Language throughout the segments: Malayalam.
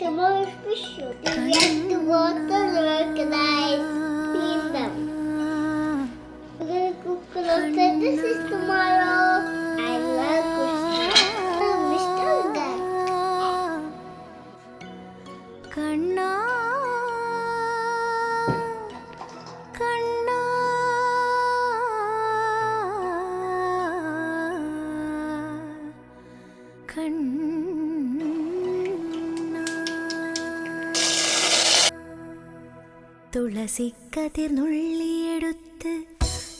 Ты можешь пищу, ты я ты вот തുളസിക്കതിർ നുള്ളിയെടുത്ത്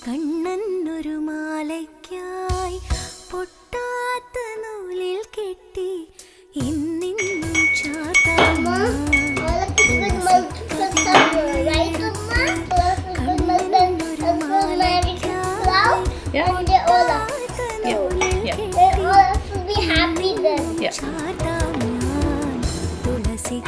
കണ്ണൊരു മാലയ്ക്കായി പൊട്ടാത്ത നൂലിൽ കെട്ടി ഇന്നിന്നും തുളസി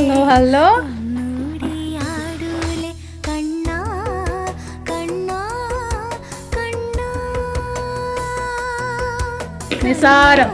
ഹലോ ഹലോ. നിസാരം.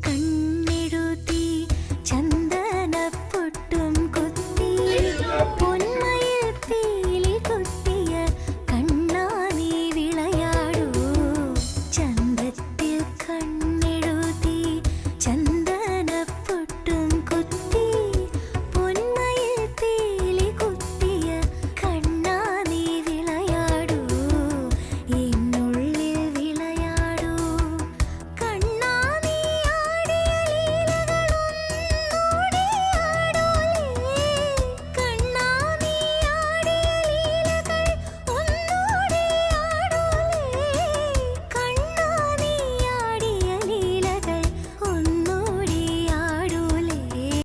等你。